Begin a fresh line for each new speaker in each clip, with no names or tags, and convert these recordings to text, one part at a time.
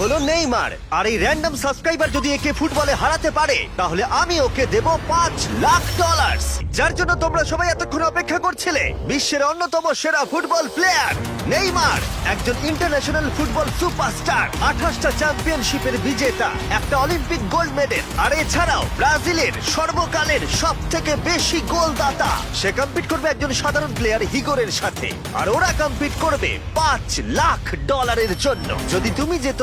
হলো নেইমার। আর এই random subscriber যদি একে ফুটবলে হারাতে পারে, তাহলে আমি ওকে দেব পাঁচ লাখ ডলার যার জন্য তোমরা সবাই এতক্ষণ অপেক্ষা করছিলে, বিশ্বের অন্যতম সেরা ফুটবল প্লেয়ার নেইমার। একজন ইন্টারন্যাশনাল ফুটবল সুপারস্টার আঠাশটা চ্যাম্পিয়নশিপের বিজেতা, একটা অলিম্পিক গোল্ড মেডেল আর এছাড়াও ব্রাজিলের সর্বকালের সব থেকে বেশি গোলদাতা। সে কম্পিট করবে একজন সাধারণ প্লেয়ার হিগোরের সাথে, আর ওরা কম্পিট করবে পাঁচ লাখ ডলারের জন্য। যদি তুমি যেত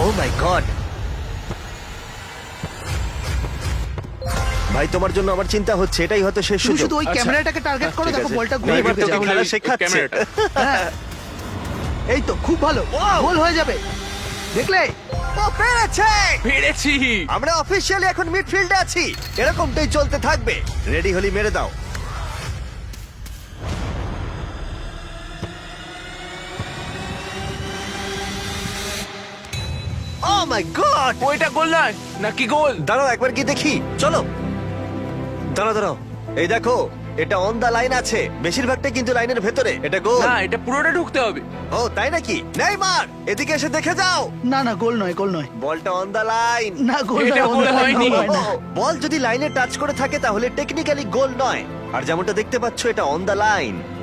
ও মাই গড ভাই তোমার জন্য আমার চিন্তা হচ্ছে এটাই হয়তো শেষ
তুমি
সুযোগ।
শুধু ওই
আচ্ছা।
ক্যামেরাটাকে টার্গেট করো
ঠিক
দেখো
আছে।
বলটা
নেইমার
ঢুকে
তোকে
যাবে
খেলা
ওই
শেখাচ্ছে?
ক্যামেরাটা।
হ্যাঁ। এই তো খুব ভালো।
Wow!
গোল হয়ে যাবে। দেখলে?
ও পেরেছে!
পেরেছি।
আমরা অফিসিয়ালি এখন মিডফিল্ডে আছি। এরকমটাই চলতে থাকবে। রেডি হলি মেরে দাও। মাই গড
ওইটা গোল নয়। নাকি গোল?
দাঁড়াও একবার কি দেখি। চলো। দাঁড়াও দাঁড়াও। এই দেখো এটা অন দা লাইন আছে। বেশিরভাগটা কিন্তু লাইনের ভেতরে। এটা গোল।
না এটা পুরোটা ঢুকতে হবে।
ও তাই নাকি? নেইমার এদিকে এসে দেখে যাও।
না না গোল নয় গোল নয়।
বলটা অন দা লাইন
না গোল
এটা গোল হয়নি।
বল যদি লাইনে টাচ করে থাকে তাহলে টেকনিক্যালি গোল নয়। আর যেমনটা দেখতে পাচ্ছ এটা অন দা লাইন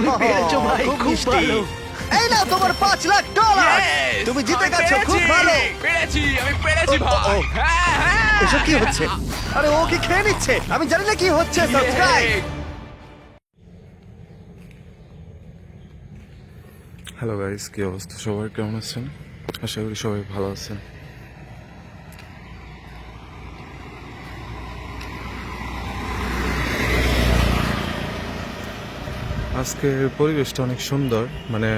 পারছি না
আমি পেরেছ
ভাই
খুব
খুব ভালো।
এই নাও তোমার পাঁচ লাখ ডলার
Yes!
তুমি জিতে
আমি
গেছো খুব
পেরেছি!
ভালো।
পেরেছি আমি পেরেছি
ও, ও, ও।
হ্যাঁ হ্যাঁ।
এসব কি হচ্ছে? আরে ও কি খেয়ে নিচ্ছে? আমি জানি না কি হচ্ছে সাবস্ক্রাইব
Yay!
হ্যালো গাইস কি অবস্থা? সবাই কেমন আছেন? আশা করি সবাই ভালো আছেন। আজকের পরিবেশটা অনেক সুন্দর মানে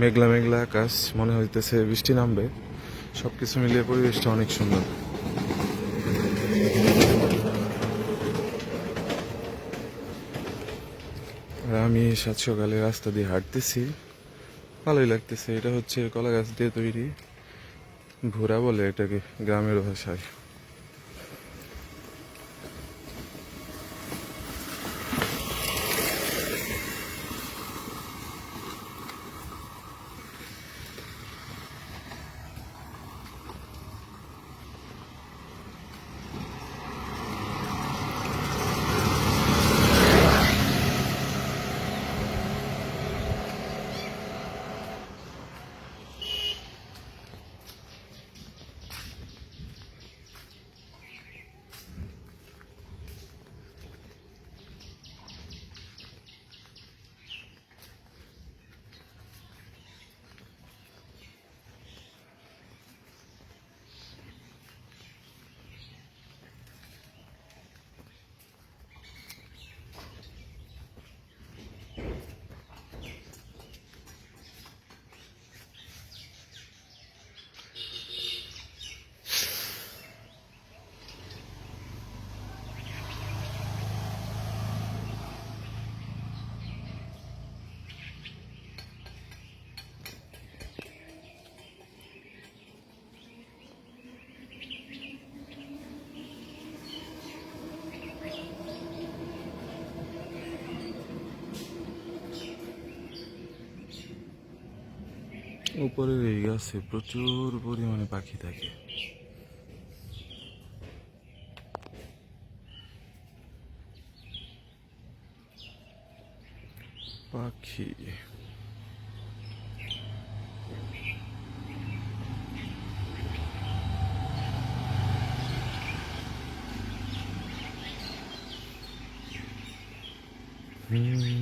মেঘলা মেঘলা আকাশ, মনে হইতেছে বৃষ্টি নামবে। সব কিছু মিলিয়ে পরিবেশটা অনেক সুন্দর। আর আমি সাত সকালে রাস্তা দিয়ে হাঁটতেছি। ভালোই লাগতেছে, এটা হচ্ছে কলা গাছ দিয়ে তৈরি। ঘোড়া বলে এটাকে, গ্রামের ভাষায়। উপরের এই গাছে প্রচুর পরিমাণে পাখি থাকে। পাখি। হুম।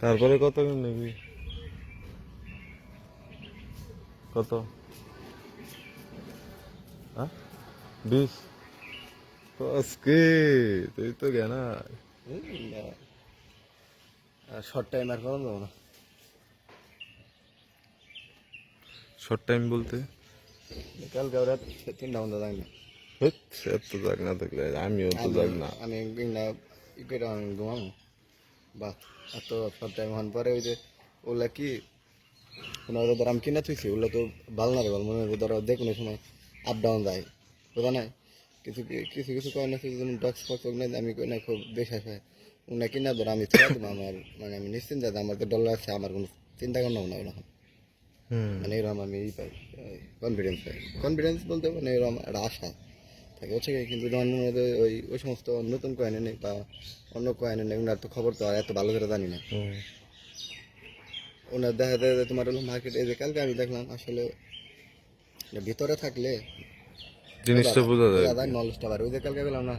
তারপরে কত করে নিবি কত? হ্যাঁ? বিশ? আজকে তুই তো জ্ঞানা
শর্ট টাইম আর করানো যাব না।
শর্ট টাইম বলতে?
কালকে ওরা তিনটা বন্ধ যাই না।
এত যাক না থাকলে আমিও তো যাক না।
আমি করে আমি ঘুমাবো। বাহ এত শর্ট টাইম হন পরে ওই যে ওগুলা কি কোনো ওরা ধর আমি কিনা থুইছি ওগুলো তো ভালো না রে বল মনে হয় ধরো যে কোনো সময় আপ ডাউন যায়। বোঝা নাই? কিছু কিছু কিছু কয় না যেমন ডক্স ফক্স ওগুলো আমি কই না খুব বিশ্বাস হয় ওগুলো কিনা ধরো আমি ছেড়ে দেবো আমার মানে আমি নিশ্চিন্ত আমার তো ডলার আছে আমার কোনো চিন্তা করলাম না ওরকম। মানে এরকম আমি ই পাই কনফিডেন্স পাই। কনফিডেন্স বলতে মানে এরকম একটা আশা। থাকে। হচ্ছে কি, কিন্তু যখন মধ্যে ওই ওই সমস্ত নতুন কয়েনে নেই বা অন্য কয়েনে নেই ওনার তো খবর তো আর এত ভালো করে জানি না। ওনার দেখা যায় যে তোমার হলো মার্কেট এই যে কালকে আমি দেখলাম আসলে ভিতরে থাকলে
জিনিসটা বোঝা যায়।
নলেজটা বাড়ে। ওই যে কালকে গেলাম না